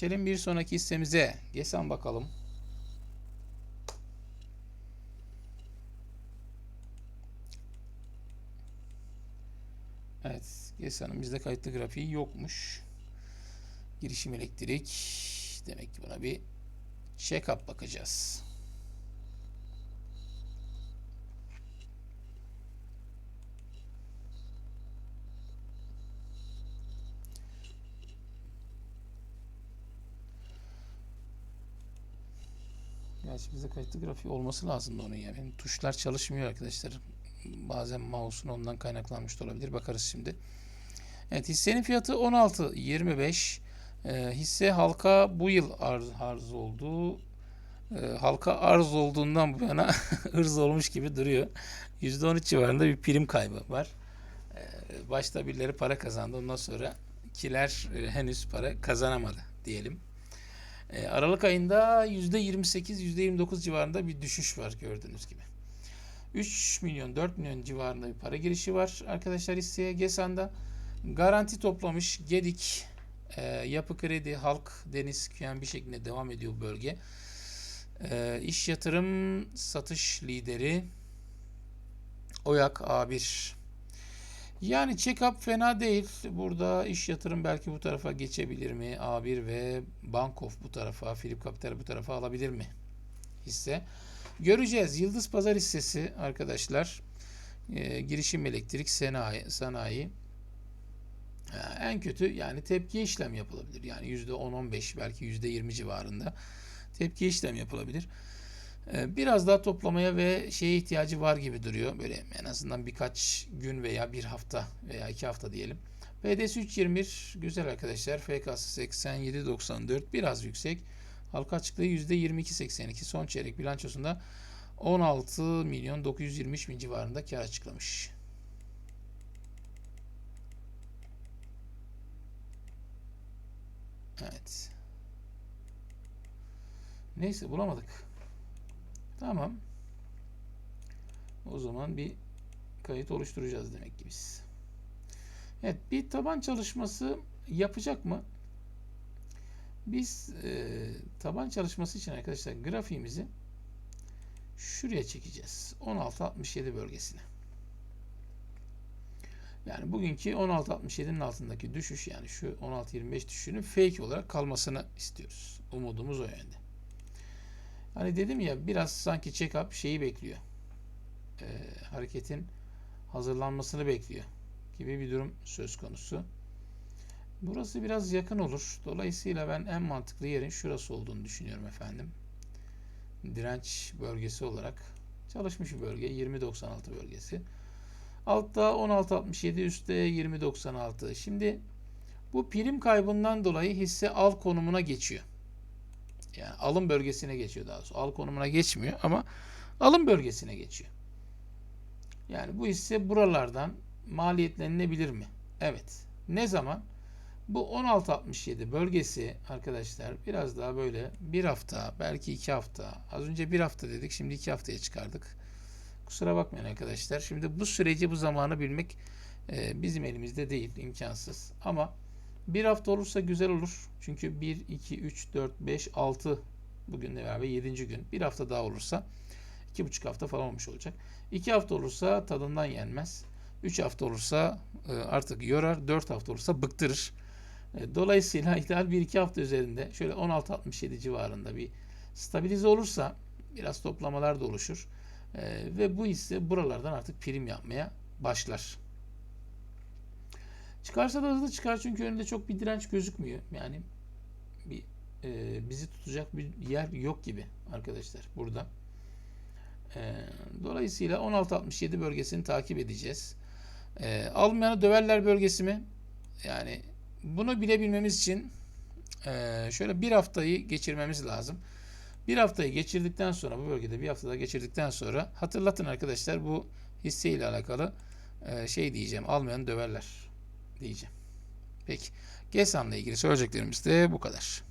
Geçelim bir sonraki hissemize. Gesan bakalım. Evet. Gesan'ın bizde kayıtlı grafiği yokmuş. Girişim elektrik. Demek ki buna bir check-up bakacağız. Gerçi bizde kayıtlı grafiği olması lazım onun yani. Benim tuşlar çalışmıyor arkadaşlar. Bazen mouse'un ondan kaynaklanmış da olabilir. Bakarız şimdi. Evet hissenin fiyatı 16.25. Ee, hisse halka bu yıl arz, arz oldu. Ee, halka arz olduğundan bu yana hırz olmuş gibi duruyor. %13 civarında bir prim kaybı var. Ee, başta birileri para kazandı. Ondan sonra kiler e, henüz para kazanamadı diyelim. E, Aralık ayında %28, %29 civarında bir düşüş var gördüğünüz gibi. 3 milyon, 4 milyon civarında bir para girişi var arkadaşlar hisseye GESAN'da. Garanti toplamış Gedik, e, Yapı Kredi, Halk, Deniz, QNB şeklinde devam ediyor bölge. E, iş yatırım satış lideri Oyak A1. Yani check-up fena değil. Burada iş yatırım belki bu tarafa geçebilir mi? A1 ve Bankof bu tarafa, Philip Capital bu tarafa alabilir mi? Hisse. Göreceğiz. Yıldız Pazar hissesi arkadaşlar. E, girişim elektrik sanayi, sanayi. Ha, en kötü yani tepki işlem yapılabilir. Yani %10-15 belki %20 civarında tepki işlem yapılabilir. Ee, Biraz daha toplamaya ve şeye ihtiyacı var gibi duruyor. Böyle en azından birkaç gün veya bir hafta veya iki hafta diyelim. PDS 321 güzel arkadaşlar. FK'sı 87.94 biraz yüksek. Halka açıklığı %22.82. Son çeyrek bilançosunda 16 milyon 923 bin civarında kar açıklamış. Evet. Neyse bulamadık. Tamam. O zaman bir kayıt oluşturacağız demek ki biz. Evet bir taban çalışması yapacak mı? Biz e, taban çalışması için arkadaşlar grafiğimizi şuraya çekeceğiz. 16.67 bölgesine. Yani bugünkü 16.67'nin altındaki düşüş yani şu 16.25 düşüşünün fake olarak kalmasını istiyoruz. Umudumuz o yönde. Hani dedim ya biraz sanki check-up şeyi bekliyor. Ee, hareketin hazırlanmasını bekliyor gibi bir durum söz konusu. Burası biraz yakın olur. Dolayısıyla ben en mantıklı yerin şurası olduğunu düşünüyorum efendim. Direnç bölgesi olarak çalışmış bir bölge. 20.96 bölgesi. Altta 16.67 üstte 20.96. Şimdi bu prim kaybından dolayı hisse al konumuna geçiyor. Yani alım bölgesine geçiyor daha doğrusu. Al konumuna geçmiyor ama alım bölgesine geçiyor. Yani bu hisse buralardan maliyetlenilebilir mi? Evet. Ne zaman? Bu 16.67 bölgesi arkadaşlar biraz daha böyle bir hafta belki iki hafta az önce bir hafta dedik şimdi iki haftaya çıkardık. Kusura bakmayın arkadaşlar. Şimdi bu süreci bu zamanı bilmek e, bizim elimizde değil imkansız ama bir hafta olursa güzel olur. Çünkü 1, 2, 3, 4, 5, 6 bugünle beraber 7. gün. Bir hafta daha olursa 2,5 hafta falan olmuş olacak. 2 hafta olursa tadından yenmez. 3 hafta olursa e, artık yorar. 4 hafta olursa bıktırır. E, Dolayısıyla ideal 1-2 hafta üzerinde şöyle 16-67 civarında bir stabilize olursa biraz toplamalar da oluşur. E, Ve bu hisse buralardan artık prim yapmaya başlar. Çıkarsa da hızlı çıkar çünkü önünde çok bir direnç gözükmüyor. Yani bir e, bizi tutacak bir yer yok gibi arkadaşlar burada. E, dolayısıyla 16.67 bölgesini takip edeceğiz. E, almayanı döverler bölgesi mi? Yani bunu bilebilmemiz için e, şöyle bir haftayı geçirmemiz lazım. Bir haftayı geçirdikten sonra bu bölgede bir haftada geçirdikten sonra hatırlatın arkadaşlar bu hisse ile alakalı e, şey diyeceğim almayanı döverler diyeceğim. Peki. GESAN'la ilgili söyleyeceklerimiz de bu kadar.